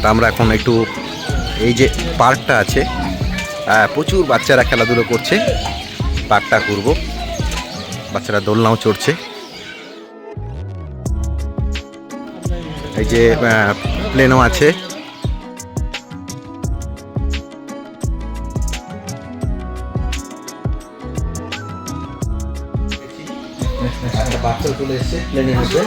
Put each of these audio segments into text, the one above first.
তা আমরা এখন একটু এই যে পার্কটা আছে প্রচুর বাচ্চারা খেলাধুলো করছে, পার্কটা ঘুরবো। বাচ্চারা দোলনাও চড়ছে। এই যে প্লেনও আছে। বাচ্চা চলে এসছে প্লেনের মধ্যে।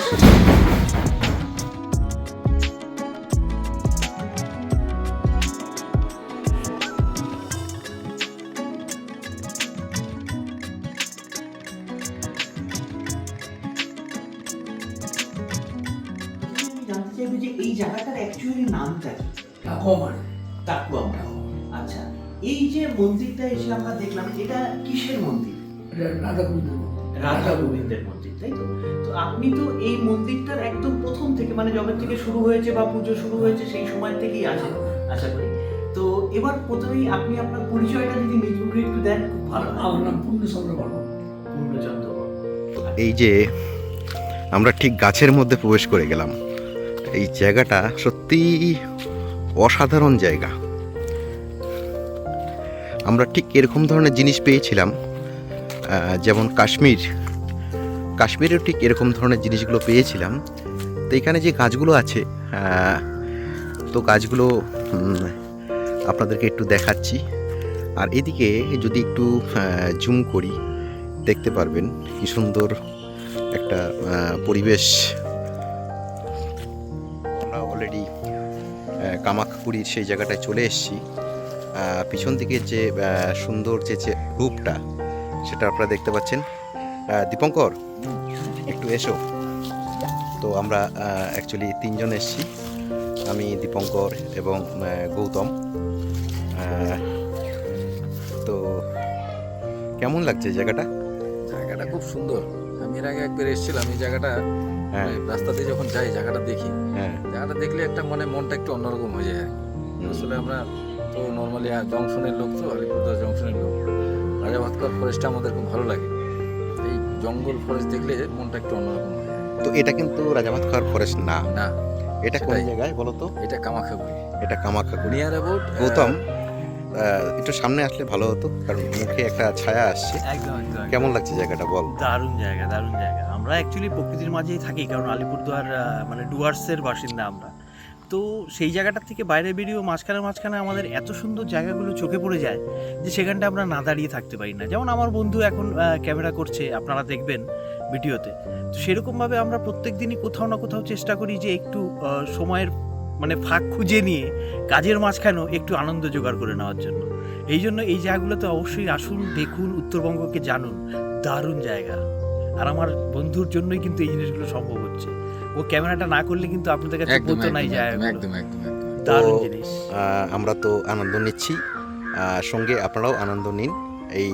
রাধা গোবিন্দ রাধা গোবিন্দের মন্দির তাই তো? তো আপনি তো এই মন্দিরটার একদম প্রথম থেকে মানে যবে থেকে শুরু হয়েছে বা পুজো শুরু হয়েছে সেই সময় থেকেই আছেন আশা করি। তো এবার প্রথমেই আপনি আপনার পরিচয়টা যদি একটু দেন খুব ভালো আমার নাম পূর্ণচন্দ্র বর্মন। পূর্ণচন্দ্র এই যে আমরা ঠিক গাছের মধ্যে প্রবেশ করে গেলাম এই জায়গাটা সত্যি অসাধারণ জায়গা। আমরা ঠিক এরকম ধরনের জিনিস পেয়েছিলাম যেমন কাশ্মীর। কাশ্মীরেও ঠিক এরকম ধরনের জিনিসগুলো পেয়েছিলাম। তো এখানে যে গাছগুলো আছে তো গাছগুলো আপনাদেরকে একটু দেখাচ্ছি। আর এদিকে যদি একটু জুম করি, দেখতে পারবেন কি সুন্দর একটা পরিবেশ। আমরা অলরেডি কামাখ্যাকুড়ির সেই জায়গাটায় চলে এসেছি। পিছন দিকে যে সুন্দর যে রূপটা সেটা আপনারা দেখতে পাচ্ছেন। দীপঙ্কর একটু এসো। তো আমরা অ্যাকচুয়ালি তিনজন এসেছি। আমি দীপঙ্কর এবং গৌতম। তো কেমন লাগছে জায়গাটা? জায়গাটা খুব সুন্দর। আমি এর আগে একবার এসেছিলাম এই জায়গাটা। হ্যাঁ। মানে রাস্তা দিয়ে যখন যাই জায়গাটা দেখি। হ্যাঁ। জায়গাটা দেখলে একটা মানে মনটা একটু অন্যরকম হয়ে যায়। আসলে আমরা তো নর্মালি জংশনের লোক তো আলিপুরদুয়ার জংশনের লোক। রাজা ভাস্কর ফরেস্টটা আমাদের খুব ভালো লাগে। এই জঙ্গল ফরেস্ট দেখলে মনটা একটু অন্যরকম হয়ে। যায় তো এটা কিন্তু রাজাভাত খাওয়ার ফরেস্ট না। না এটা কোন জায়গায় বলো তো? এটা কামাখাগুড়ি এটা কামাখ্যাগুড়ি নিয়ার অ্যাবাউট গৌতম আহ, একটু সামনে আসলে ভালো হতো কারণ মুখে একটা ছায়া আসছে। একদম কেমন লাগছে জায়গাটা বল? দারুণ জায়গা দারুণ জায়গা। আমরা অ্যাকচুয়ালি প্রকৃতির মাঝেই থাকি কারণ আলিপুরদুয়ার মানে ডুয়ার্সের বাসিন্দা আমরা। তো সেই জায়গাটা থেকে বাইরে বেরিয়েও মাঝখানে মাঝখানে আমাদের এত সুন্দর জায়গাগুলো চোখে পড়ে যায় যে সেখানটা আমরা না দাঁড়িয়ে থাকতে পারি না। যেমন আমার বন্ধু এখন ক্যামেরা করছে, আপনারা দেখবেন ভিডিওতে। তো সেরকমভাবে আমরা প্রত্যেক দিনই কোথাও না কোথাও চেষ্টা করি যে একটু সময়ের মানে ফাঁক খুঁজে নিয়ে কাজের মাঝখানেও একটু আনন্দ জোগাড় করে নেওয়ার জন্য। এই জন্য এই জায়গাগুলোতে অবশ্যই আসুন, দেখুন, উত্তরবঙ্গকে জানুন। দারুণ জায়গা। আর আমার বন্ধুর জন্যই কিন্তু এই জিনিসগুলো সম্ভব হচ্ছে। ও ক্যামেরাটা না করলে কিন্তু আপনাদের কাছে একদম পৌঁছতো না এই একদম, একদম দারুণ জিনিস। আমরা তো আনন্দ নিচ্ছি। সঙ্গে আপনারাও আনন্দ নিন এই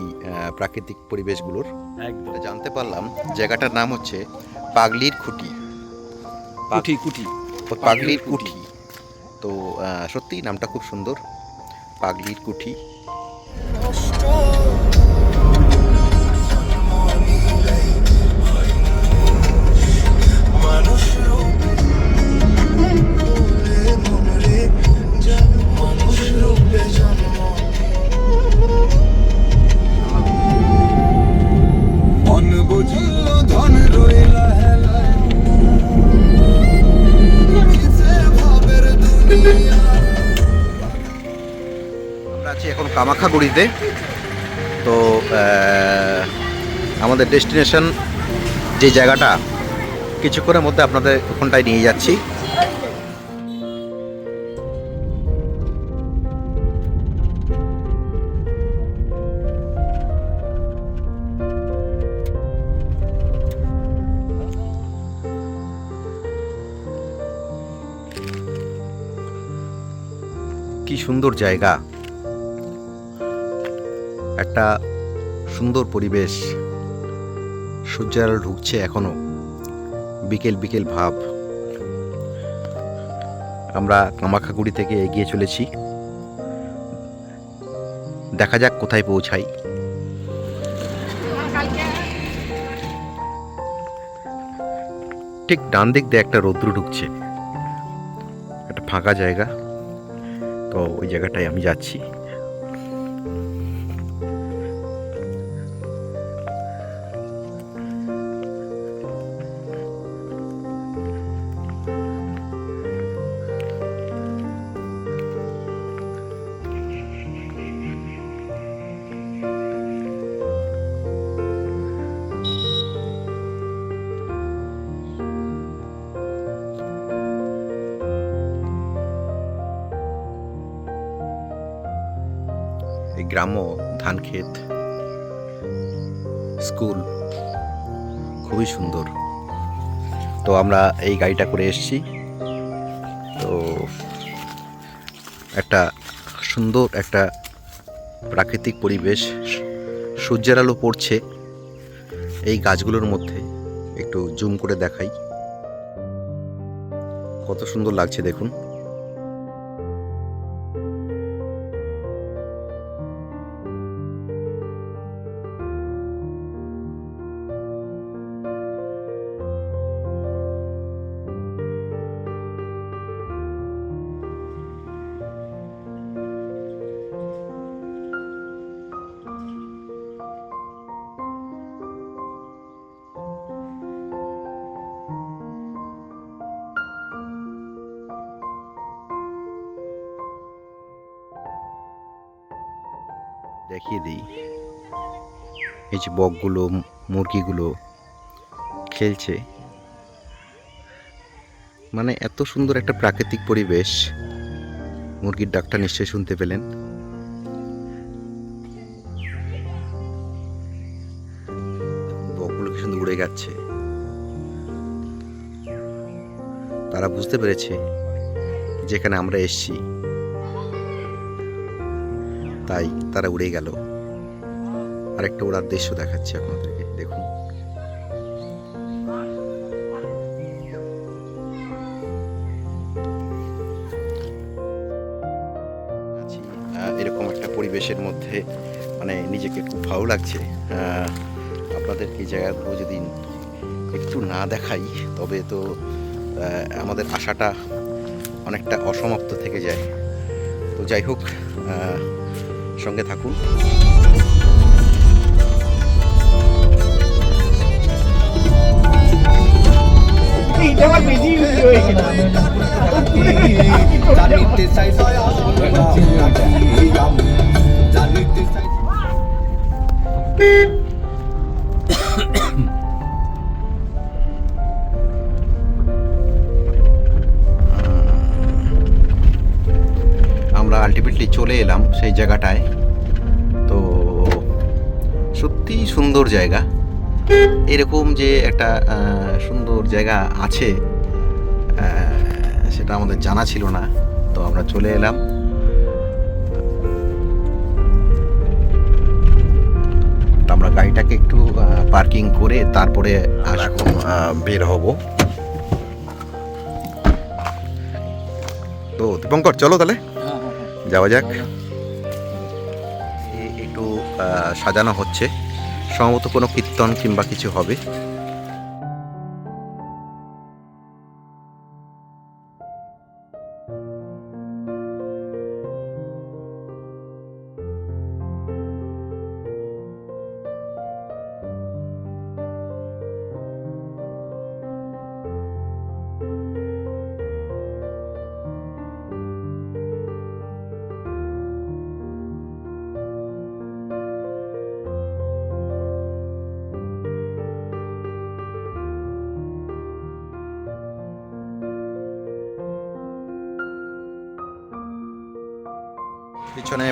প্রাকৃতিক পরিবেশগুলোর। একদম। জানতে পারলাম জায়গাটার নাম হচ্ছে পাগলির খুঁটি। কুঠি কুঠি। পাগলির কুঠি। তো সত্যি নামটা খুব সুন্দর পাগলির কুঠি। এখন কামাখ্যাগুড়িতে তো আমাদের ডেস্টিনেশন যে জায়গাটা, কিছুক্ষণের মধ্যে আপনাদের ওখানটায় নিয়ে যাচ্ছি। কি সুন্দর জায়গা। একটা সুন্দর পরিবেশ সূর্যের ঢুকছে এখনও। বিকেল বিকেল ভাব। আমরা কামাখাগুড়ি থেকে এগিয়ে চলেছি। দেখা যাক কোথায় পৌঁছাই। ঠিক ডান দিক দিয়ে একটা রৌদ্র ঢুকছে। একটা ফাঁকা জায়গা। তো ওই জায়গাটায় আমি যাচ্ছি। গ্রাম্য ধান ক্ষেত স্কুল খুবই সুন্দর। তো আমরা এই গাড়িটা করে এসেছি। তো একটা সুন্দর একটা প্রাকৃতিক পরিবেশ সূর্যের আলো পড়ছে। এই গাছগুলোর মধ্যে একটু জুম করে দেখাই। কত সুন্দর লাগছে দেখুন। দেখিয়ে দিই। এই যে বকগুলো, মুরগিগুলো খেলছে। মানে এত সুন্দর একটা প্রাকৃতিক পরিবেশ। মুরগির ডাকটা নিশ্চয়ই শুনতে পেলেন। বকগুলো কি সুন্দর উড়ে যাচ্ছে। তারা বুঝতে পেরেছে যেখানে আমরা এসছি। তাই তারা উড়ে গেল। আরেকটা ওড়ার দৃশ্য দেখাচ্ছি আপনাদেরকে, দেখুন। এরকম একটা পরিবেশের মধ্যে মানে নিজেকে খুব ভালো লাগছে। আপনাদেরকে এই জায়গাগুলো যদি একটু না দেখাই, তবে তো আমাদের আশাটা অনেকটা অসমাপ্ত থেকে যায়। তো যাই হোক সঙ্গে থাকুন। আমরা আলটিমেটলি চলে এলাম সেই জায়গাটায়। তো সত্যি সুন্দর জায়গা। এরকম যে একটা সুন্দর জায়গা আছে সেটা আমাদের জানা ছিল না। তো আমরা চলে এলাম। তো আমরা গাড়িটাকে একটু পার্কিং করে তারপরে আসব। বের হব। তো দীপঙ্কর চলো তাহলে। যাওয়া যাক। একটু সাজানো হচ্ছে। সম্ভবত কোনো কীর্তন কিংবা কিছু হবে।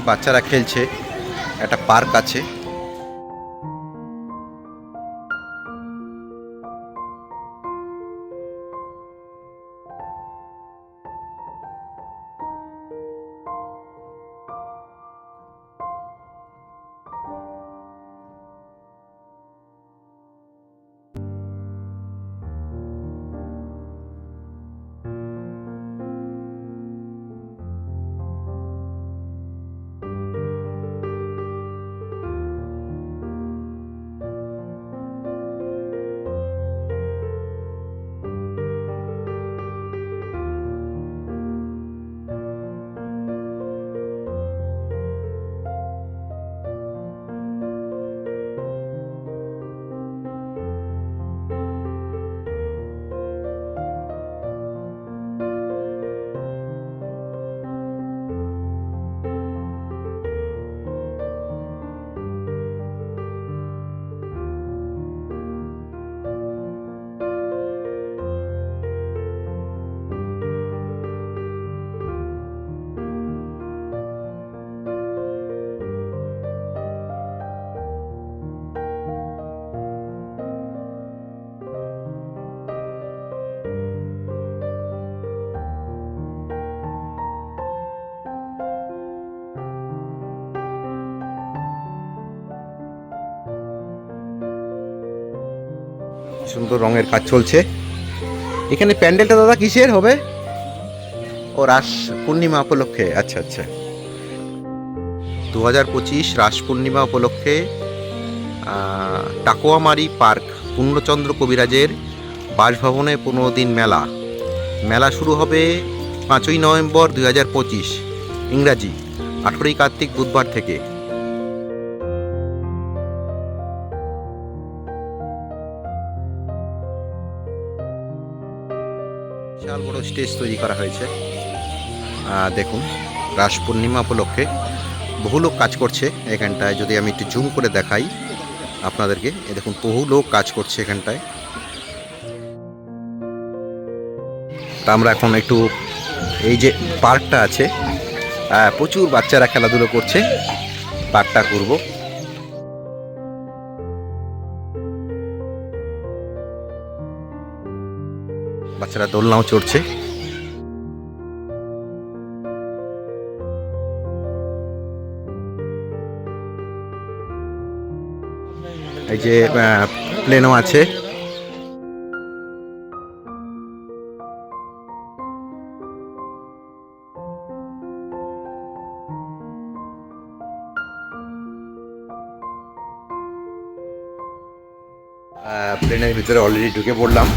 বাচ্চারা খেলছে একটা পার্ক আছে। সুন্দর রঙের কাজ চলছে। এখানে প্যান্ডেলটা দাদা কিসের হবে? ও রাস পূর্ণিমা উপলক্ষে আচ্ছা আচ্ছা। দু হাজার পঁচিশ রাস পূর্ণিমা উপলক্ষে টাকোয়ামারি পার্ক, পূর্ণচন্দ্র কবিরাজের বাসভবনে পনেরো দিন মেলা। মেলা শুরু হবে পাঁচই নভেম্বর দু হাজার পঁচিশ, ইংরাজি, আঠেরোই কার্তিক বুধবার থেকে। স্টেজ তৈরি করা হয়েছে। দেখুন, রাস পূর্ণিমা উপলক্ষে বহু লোক কাজ করছে এখানটায়। যদি আমি একটু জুম করে দেখাই আপনাদেরকে, এ দেখুন, বহু লোক কাজ করছে এখানটায়। তা আমরা এখন একটু এই যে পার্কটা আছে প্রচুর বাচ্চারা খেলাধুলো করছে। পার্কটা করব বাচ্চারা দোলনাও চড়ছে। এই যে প্লেনও আছে। প্লেনের ভিতরে অলরেডি ঢুকে পড়লাম।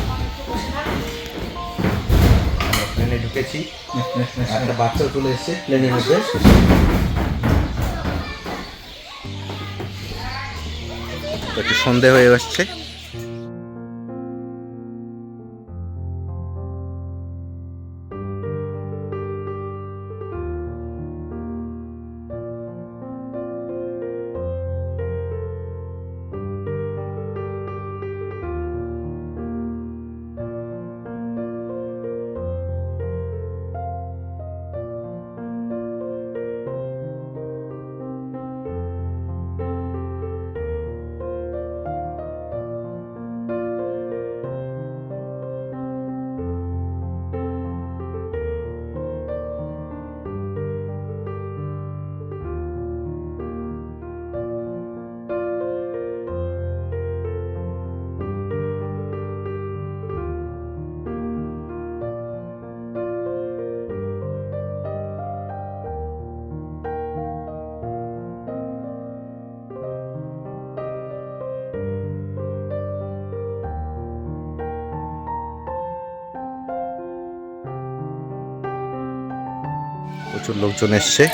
প্লেনে ঢুকেছি। একটা বাচ্চা চলে এসেছে প্লেনের মধ্যে। একটু সন্ধে হয়ে আসছে। প্রচুর লোকজন এসছে।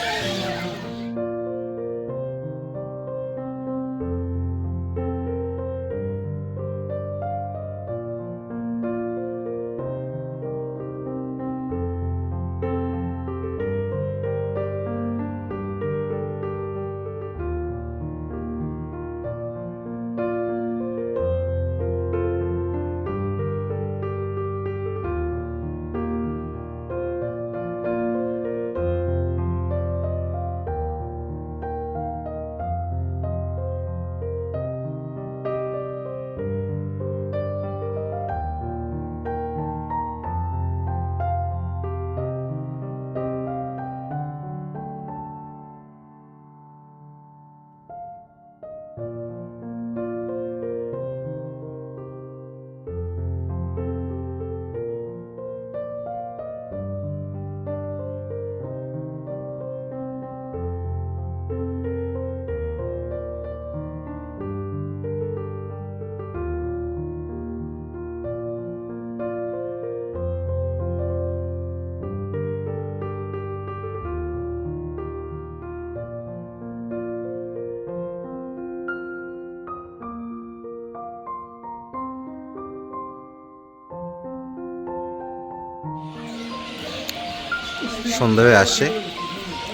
সন্ধ্যা হয়ে আসছে।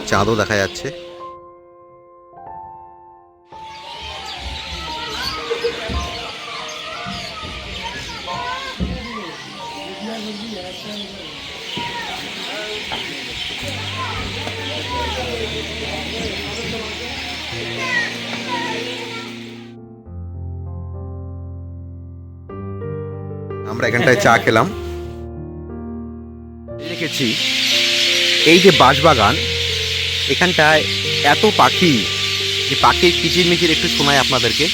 চাঁদও দেখা যাচ্ছে। আমরা এখানটায় চা খেলাম। দেখেছি। এই যে বাঁশবাগান, এখানটায় এত পাখি যে পাখির কিচিরমিচির একটু শোনায় আপনাদেরকে।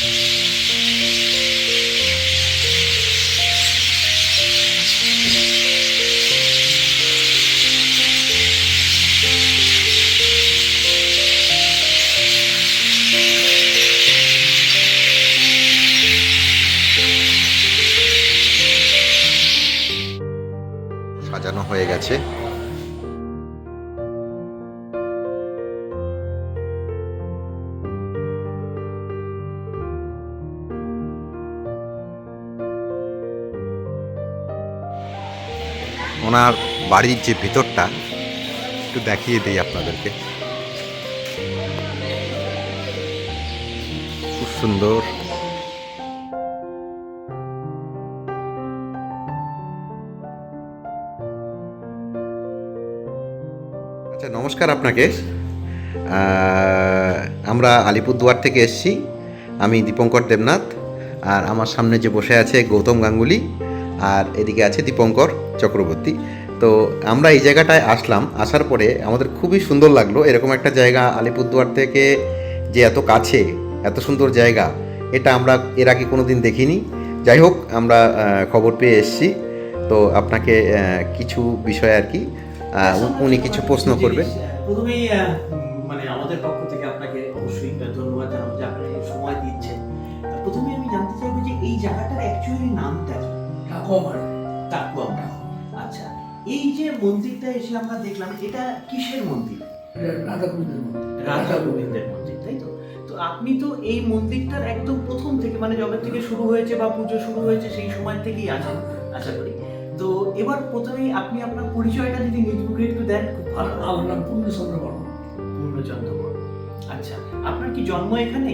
সাজানো হয়ে গেছে। ওনার বাড়ির যে ভিতরটা, একটু দেখিয়ে দিই আপনাদেরকে। খুব সুন্দর। আচ্ছা নমস্কার আপনাকে। আমরা আলিপুরদুয়ার থেকে এসেছি। আমি দীপঙ্কর দেবনাথ। আর আমার সামনে যে বসে আছে গৌতম গাঙ্গুলি। আর এদিকে আছে দীপঙ্কর। চক্রবর্তী। তো আমরা এই জায়গাটায় আসলাম আসার পরে আমাদের খুবই সুন্দর লাগল। এরকম একটা জায়গা আলিপুরদুয়ার থেকে যে এত কাছে এত সুন্দর জায়গা এটা আমরা এর আগে কোনো দিন দেখিনি। যাই হোক আমরা খবর পেয়ে এসেছি। তো আপনাকে কিছু বিষয় আর কি উনি কিছু প্রশ্ন করবে। প্রথমেই মানে আমাদের পক্ষ থেকে আপনাকে অবশ্যই ধন্যবাদ জানাব যে আপনি সময় দিচ্ছেন। প্রথমে আমি জানতে চাইব যে এই জায়গাটার অ্যাকচুয়ালি নামটা কি? ঠাকুমা বাড়ি টাকুয়ামা আচ্ছা এই যে মন্দিরটা এসে আমরা দেখলাম এটা কিসের মন্দির? রাধা গোবিন্দের মন্দির। রাধা গোবিন্দের মন্দির তাই তো? তো আপনি তো এই মন্দিরটার একদম প্রথম থেকে মানে যবে থেকে শুরু হয়েছে বা পুজো শুরু হয়েছে সেই সময় থেকেই আছেন আশা করি। তো এবার প্রথমেই আপনি আপনার পরিচয়টা যদি নিজ মুখে একটু দেন খুব ভালো। আমার নাম পূর্ণচন্দ্র বর্মন। পূর্ণচন্দ্র বর্মন। আচ্ছা আপনার কি জন্ম এখানে।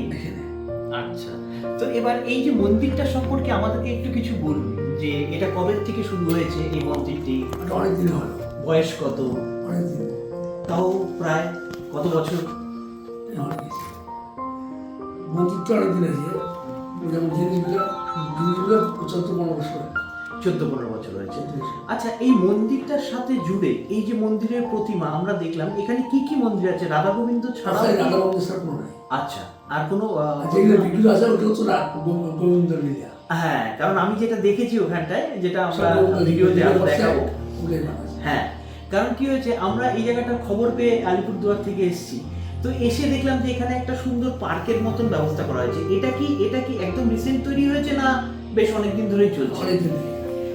আচ্ছা তো এবার এই যে মন্দিরটা সম্পর্কে আমাদেরকে একটু কিছু বলুন। যে এটা কবে থেকে শুরু হয়েছে এই মন্দিরটি? ওটা অনেক দিন হলো। বয়স কত? অনেক দিন তাও প্রায় কত বছর? মন্দিরটা অনেক দিন। আছে যেমন জিনিসগুলো চোদ্দ পনেরো বছর চোদ্দ পনেরো বছর হয়েছে। আচ্ছা এই মন্দিরটার সাথে জুড়ে এই যে মন্দিরের প্রতিমা আমরা দেখলাম এখানে কি কি মন্দির আছে? রাধা গোবিন্দ কি- রাধা গোবিন্দ নাই। আচ্ছা আর কোনো যেগুলো ভিডিও আছে ওটা হচ্ছে গোবিন্দ লীলা। হ্যাঁ কারণ আমি যেটা দেখেছি ওখানটায় যেটা আমরা ভিডিওতে আমরা দেখাবো। হ্যাঁ কারণ কি হয়েছে আমরা এই জায়গাটার খবর পেয়ে আলিপুরদুয়ার থেকে এসেছি। তো এসে দেখলাম যে এখানে একটা সুন্দর পার্কের মতন ব্যবস্থা করা হয়েছে। এটা কি এটা কি একদম রিসেন্ট তৈরি হয়েছে না বেশ অনেকদিন ধরেই চলছে।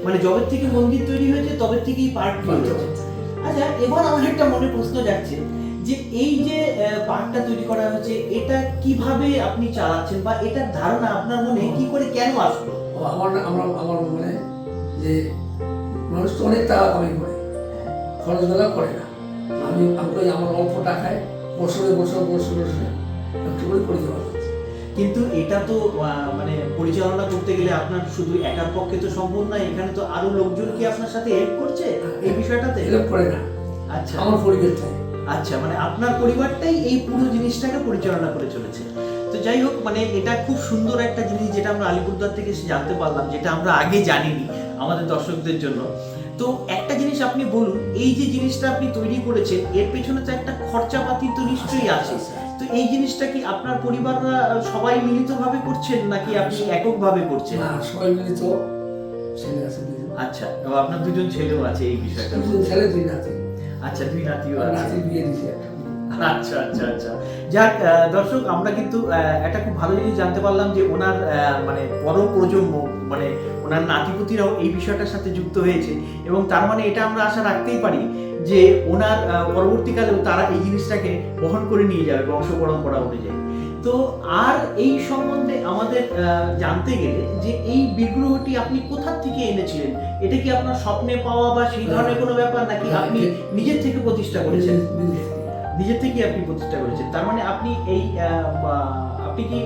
মানে যবে থেকে মন্দির তৈরি হয়েছে তবে থেকেই পার্ক তৈরি হয়েছে। আচ্ছা এবার আমার একটা মনে প্রশ্ন যাচ্ছে। যে এই যে পার্কটা তৈরি করা হয়েছে এটা কীভাবে আপনি চালাচ্ছেন বা এটার ধারণা আপনার মনে কি করে কেন আসলো? আমার আমার আমার মনে যে মানুষ তো অনেক টাকা কামাই করে খরচ বেলা করে না। আমি আমি আমার অল্প টাকায় বছরে বছর বছর বছরে একটু করে করে দেওয়া কিন্তু এটা তো মানে পরিচালনা করতে গেলে আপনার শুধু একার পক্ষে তো সম্ভব নয় এখানে তো আরও লোকজন কি আপনার সাথে হেল্প করছে এই বিষয়টাতে? হেল্প করে না। আচ্ছা। আমার পরিবেশটাই আচ্ছা মানে আপনার পরিবারটাই এই পুরো জিনিসটাকে পরিচালনা করে চলেছে। তো যাই হোক মানে এটা খুব সুন্দর একটা জিনিস যেটা আমরা আলিপুরদুয়ার থেকে এসে জানতে পারলাম যেটা আমরা আগে জানিনি আমাদের দর্শকদের জন্য। তো একটা জিনিস আপনি বলুন এই যে জিনিসটা আপনি তৈরি করেছেন এর পেছনে তো একটা খরচাপাতি তো নিশ্চয়ই আছে। তো এই জিনিসটা কি আপনার পরিবাররা সবাই মিলিতভাবে করছেন নাকি আপনি এককভাবে করছেন? না সবাই মিলে তো ছেলে আছে আচ্ছা আপনার দুজন ছেলেও আছে এই বিষয়টা। ছেলে দুই নাতি। আচ্ছা দুই নাতি বিয়ে দিছে আচ্ছা আচ্ছা আচ্ছা। যাক দর্শক আমরা কিন্তু একটা খুব ভালো জিনিস জানতে পারলাম যে ওনার মানে পর প্রজন্ম মানে ওনার নাতিপুতিরাও এই বিষয়টার সাথে যুক্ত হয়েছে এবং তার মানে এটা আমরা আশা রাখতেই পারি যে ওনার পরবর্তীকালেও তারা এই জিনিসটাকে বহন করে নিয়ে যাবে বংশ পরম্পরা অনুযায়ী। তো আর এই সম্বন্ধে আমাদের আহ, জানতে গেলে যে এই বিগ্রহটি আপনি কোথা থেকে এনেছিলেন? এটা কি আপনার স্বপ্নে পাওয়া বা সেই ধরনের কোনো ব্যাপার নাকি আপনি নিজের থেকে প্রতিষ্ঠা করেছেন? নিজের থেকে। আপনি প্রতিষ্ঠা করেছেন। তার মানে আপনি এই আপনি কি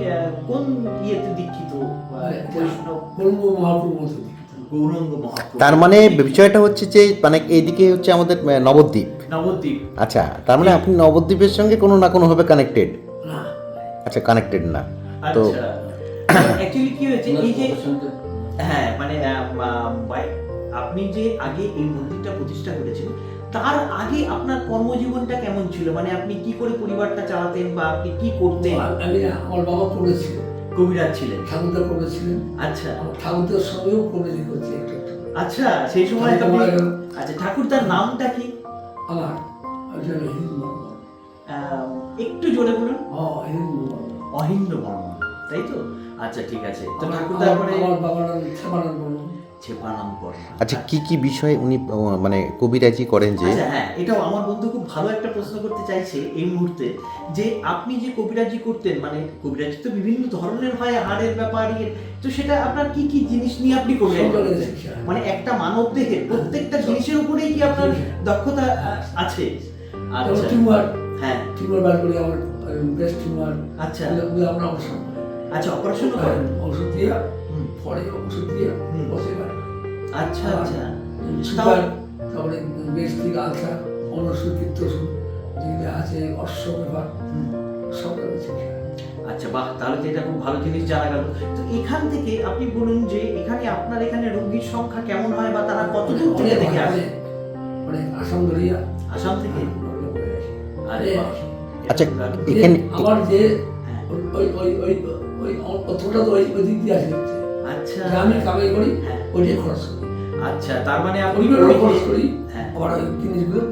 কোন ইয়েতে দীক্ষিত? তার মানে বিষয়টা হচ্ছে যে মানে এইদিকে হচ্ছে আমাদের নবদ্বীপ। নবদ্বীপ। আচ্ছা তার মানে আপনি নবদ্বীপের সঙ্গে কোনো না কোনোভাবে কানেক্টেড না। আচ্ছা কানেক্টেড না। তো আচ্ছা। অ্যাকচুয়ালি কি হয়েছে এই যে হ্যাঁ মানে আপনি যে আগে এই মন্দিরটা প্রতিষ্ঠা করেছেন তার আগে আপনার কর্মজীবনটা কেমন ছিল? মানে আপনি কি করে পরিবারটা চালাতেন বা আপনি কি করতেন? আমি আমার বাবা করেছিলেন। কবিরাজ ছিলেন। ঠাকুরদা করেছিলেন। আচ্ছা। ঠাকুরদার সঙ্গেও কবিতা করছি। আচ্ছা সেই সময় আচ্ছা ঠাকুরদার নামটা কি? আমার একটু জোরে বলুন। অহিন্দ বর্মন তাই তো? আচ্ছা ঠিক আছে। তো আমার- ঠাকুরদার আমার- পরে আমার বাবার নাম শ্যামানন্দ বর্মন। ছেপানাম কর্মা আচ্ছা কি কি বিষয়ে উনি মানে কবিরাজি করেন যে আচ্ছা হ্যাঁ এটাও আমার বন্ধু খুব ভালো একটা প্রশ্ন করতে চাইছে এই মুহূর্তে যে আপনি যে কবিরাজি করতেন মানে কবিরাজি তো বিভিন্ন ধরনের হয় হাড়ের ব্যাপার ইয়ে তো সেটা আপনার কি কি জিনিস নিয়ে আপনি করতেন? চিকিৎসা। মানে একটা মানব দেহের প্রত্যেকটা জিনিসের উপরেই কি আপনার দক্ষতা আছে? আচ্ছা। টিউমার। হ্যাঁ। টিউমার বার করি আমার ব্রেস্ট টিউমার। আচ্ছা। আমরা অবসর। আচ্ছা অপারেশন করেন ওষুধ দিয়ে পরে ওষুধ দিয়ে বসে বার আচ্ছা আচ্ছা। সুগার তারপরে গ্যাস্ট্রিক আলসার যেগুলো আছে অশ্ব ব্যাপার সব রয়েছে আচ্ছা বাহ তাহলে তো এটা খুব ভালো জিনিস জানা গেল। তো এখান থেকে আপনি বলুন যে এখানে আপনার এখানে রোগীর সংখ্যা কেমন হয় বা তারা কত দূর থেকে দেখে আসে? অনেক আসাম ধরিয়া আসাম থেকে? আরে আচ্ছা, এখানে- আমার যে হ্যাঁ, ওই ওই ওই অতটা তো ওই ওই দিক দিয়ে আসে আচ্ছা আমি কামাই করি হ্যাঁ, ওইটাই খরচ করি। আচ্ছা তার মানে আপনি খরচ করি। হ্যাঁ, আবার ওই জিনিসগুলো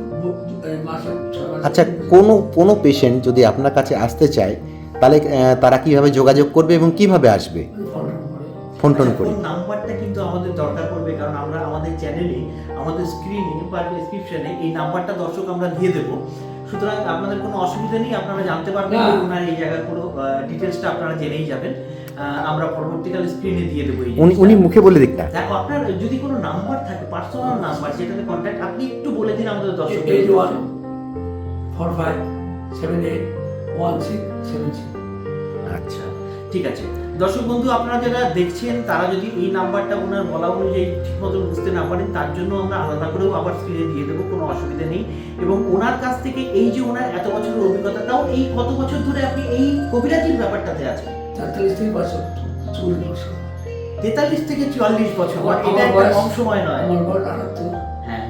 আচ্ছা কোনো কোনো পেশেন্ট যদি আপনার কাছে আসতে চায় তাহলে তারা কীভাবে যোগাযোগ করবে এবং কীভাবে আসবে? ফোন টোন করে। ফোন টোন আচ্ছা, নাম্বারটা কিন্তু আমাদের দরকার পড়বে কারণ আমরা আমাদের চ্যানেলে আমাদের স্ক্রিনে বা ডেসক্রিপশনে এই নাম্বারটা দর্শক আমরা দিয়ে দেবো। সুতরাং আপনাদের কোনো অসুবিধা নেই আপনারা জানতে পারবেন ওনার এই জায়গার পুরো ডিটেলসটা আপনারা জেনেই যাবেন। আমরা পরবর্তীকালে স্ক্রিনে দিয়ে দেবো এই উনি উনি মুখে বলে দিক না। দেখো আপনার যদি কোনো নাম্বার থাকে পার্সোনাল নাম্বার যেটাতে কন্ট্যাক্ট আপনি একটু বলে দিন আমাদের দর্শক eight one four five seven eight one six seven six আচ্ছা ঠিক আছে। দর্শক বন্ধু আপনারা যারা দেখছেন তারা যদি এই নাম্বারটা ওনার বলা অনুযায়ী ঠিক মতো বুঝতে না পারেন তার জন্য আমরা আলাদা করেও আবার স্ক্রিনে দিয়ে দেবো কোনো অসুবিধা নেই। এবং ওনার কাছ থেকে এই যে ওনার এত বছরের অভিজ্ঞতা তাও এই কত বছর ধরে আপনি এই কবিরাজির ব্যাপারটাতে আছেন? তেতাল্লিশ থেকে বছর চল্লিশ বছর। তেতাল্লিশ থেকে চুয়াল্লিশ বছর এটা একটা কম সময় নয়। আমার বয়স আটাত্তর। হ্যাঁ।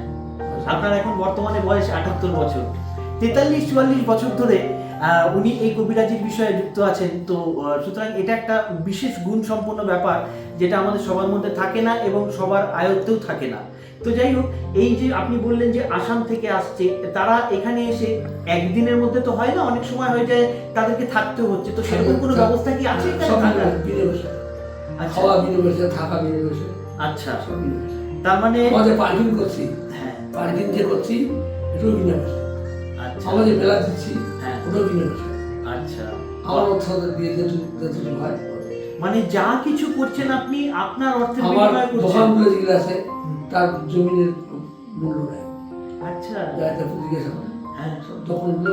আপনার এখন বর্তমানে বয়স আটাত্তর বছর। তেতাল্লিশ চুয়াল্লিশ বছর ধরে আহ, উনি এই কবিরাজির বিষয়ে যুক্ত আছেন। তো সুতরাং এটা একটা বিশেষ গুণ সম্পন্ন ব্যাপার যেটা আমাদের সবার মধ্যে থাকে না এবং সবার আয়ত্তেও থাকে না। তো যাই হোক এই যে আপনি বললেন যে আসাম থেকে আসছে তারা এখানে এসে একদিনের মধ্যে তো হয় না অনেক সময় হয়ে যায় তাদেরকে থাকতেও হচ্ছে তো সেরকম কোনো ব্যবস্থা কি আছে আচ্ছা। খাওয়া বিনে থাকা বিনে আচ্ছা। তার মানে আমাদের পার্কিং করছি হ্যাঁ। পার্কিং যে করছি এটাও বিনে আচ্ছা। আমাদের মেলা দিচ্ছি হ্যাঁ। ওটাও বিনে আচ্ছা। আমার অর্থ দিয়ে যেটুকু যেটুকু হয়। মানে যা কিছু করছেন আপনি আপনার আমার বিনিময়ে করছেন। দোকানগুলো যেগুলো আছে তার জমিনের মূল্য নেই আচ্ছা। যা এটা জিজ্ঞাসা করে হ্যাঁ। সব দোকানগুলো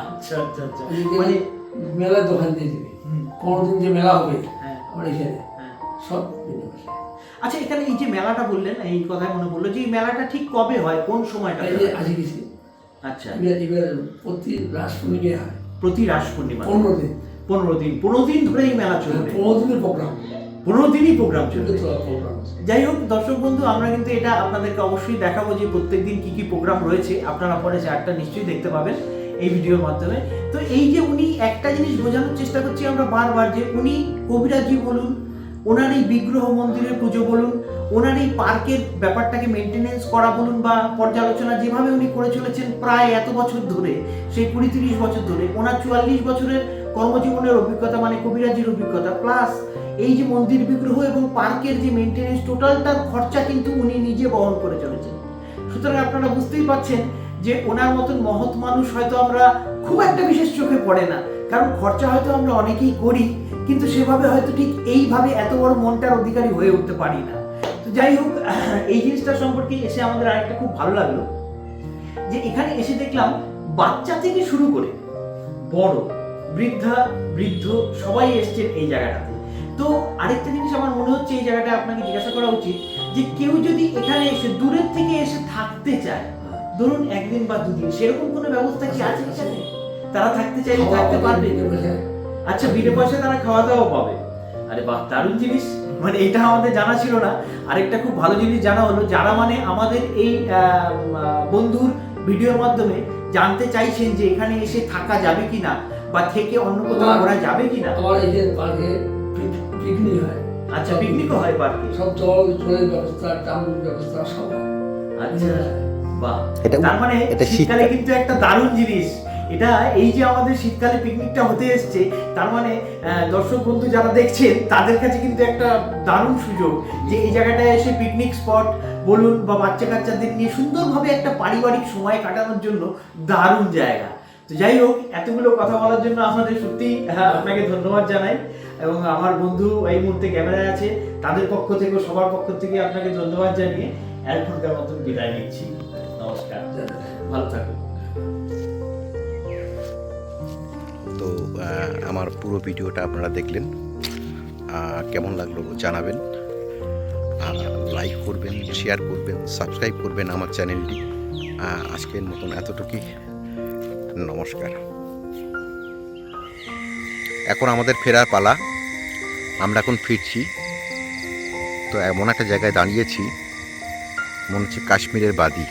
আচ্ছা আচ্ছা আচ্ছা। মানে মেলার দোকান দিয়ে দিবি। হুম, পনেরো দিন যে মেলা হবে হ্যাঁ। আমার এখানে হ্যাঁ। সব আচ্ছা এখানে এই যে মেলাটা বললেন এই কথাই মনে পড়ল যে এই মেলাটা ঠিক কবে হয় কোন সময়টা আজকে গেছি। আচ্ছা। এবার এবার প্রতি রাস পূর্ণিমে হয়। প্রতি রাস পূর্ণিমা। পনেরো দিন। পনেরো দিন পনেরো দিন ধরে এই মেলা চলবে। পনেরো দিনের প্রোগ্রাম। পনেরো দিনই প্রোগ্রাম চলবে। যাই হোক দর্শক বন্ধু আমরা কিন্তু এটা আপনাদেরকে অবশ্যই দেখাবো যে প্রত্যেকদিন কি কি প্রোগ্রাম রয়েছে। আপনারা পরে চারটা নিশ্চয়ই দেখতে পাবেন এই ভিডিওর মাধ্যমে। তো এই যে উনি একটা জিনিস বোঝানোর চেষ্টা করছি আমরা বারবার যে উনি কবিরাজি বলুন ওনার এই বিগ্রহ মন্দিরের পুজো বলুন ওনার এই পার্কের ব্যাপারটাকে মেনটেনেন্স করা বলুন বা পর্যালোচনা যেভাবে উনি করে চলেছেন প্রায় এত বছর ধরে সেই কুড়ি তিরিশ বছর ধরে ওনার চুয়াল্লিশ বছরের কর্মজীবনের অভিজ্ঞতা মানে কবিরাজির অভিজ্ঞতা প্লাস এই যে মন্দির বিগ্রহ এবং পার্কের যে মেনটেনেন্স টোটাল তার খরচা কিন্তু উনি নিজে বহন করে চলেছেন। সুতরাং আপনারা বুঝতেই পাচ্ছেন যে ওনার মতন মহৎ মানুষ হয়তো আমরা খুব একটা বিশেষ চোখে পড়ে না। কারণ খরচা হয়তো আমরা অনেকেই করি, কিন্তু সেভাবে হয়তো ঠিক এইভাবে এত বড় মনটার অধিকারী হয়ে উঠতে পারি না। তো যাই হোক, এই জিনিসটা সম্পর্কে এসে আমাদের আরেকটা খুব ভালো লাগল। যে এখানে এসে দেখলাম বাচ্চা থেকে শুরু করে বড়, বৃদ্ধা, বৃদ্ধ সবাই এসছেন এই জায়গাটাতে। তো আরেকটা জিনিস আমার মনে হচ্ছে এই জায়গাটা আপনাকে জিজ্ঞাসা করা উচিত যে কেউ যদি এখানে এসে দূরের থেকে এসে থাকতে চায় ধরুন একদিন বা দুদিন সেরকম কোনো ব্যবস্থা কি আছে এখানে? তারা থাকতে চাইলে থাকতে পারবে। আচ্ছা বিনা পয়সায় তারা খাওয়া দাওয়া পাবে। আরে বাহ দারুণ জিনিস। মানে এটা আমাদের জানা ছিল না। আরেকটা খুব ভালো জিনিস জানা হলো যারা মানে আমাদের এই বন্ধুর ভিডিওর মাধ্যমে জানতে চাইছেন যে এখানে এসে থাকা যাবে কিনা বা থেকে অন্য কোথাও ঘোরা যাবে কিনা। এই যে পিকনিক হয়। আচ্ছা পিকনিকও হয় পার্কে? সব জল জলের ব্যবস্থা ব্যবস্থা সব আচ্ছা বাহ। তার মানে শীতকালে কিন্তু একটা দারুণ জিনিস। এটা এই যে আমাদের শীতকালে পিকনিকটা হতে এসছে তার মানে দর্শক বন্ধু যারা দেখছেন তাদের কাছে কিন্তু একটা দারুণ সুযোগ যে এই জায়গাটায় এসে পিকনিক স্পট বলুন বা বাচ্চা কাচ্চাদের নিয়ে সুন্দরভাবে একটা পারিবারিক সময় কাটানোর জন্য দারুণ জায়গা। তো যাই হোক এতগুলো কথা বলার জন্য আপনাদের সত্যি হ্যাঁ, আপনাকে ধন্যবাদ জানাই। এবং আমার বন্ধু এই মুহূর্তে ক্যামেরায় আছে, তাদের পক্ষ থেকে, সবার পক্ষ থেকে আপনাকে ধন্যবাদ জানিয়ে এখনকার মতন বিদায় নিচ্ছি। নমস্কার। ভালো থাকুন। তো আমার পুরো ভিডিওটা আপনারা দেখলেন। কেমন লাগল জানাবেন। আর লাইক করবেন শেয়ার করবেন সাবস্ক্রাইব করবেন আমার চ্যানেলটি আজকের মতন এতটুকুই। নমস্কার। এখন আমাদের ফেরার পালা। আমরা এখন ফিরছি। তো এমন একটা জায়গায় দাঁড়িয়েছি, মনে হচ্ছে কাশ্মীরের বাদি।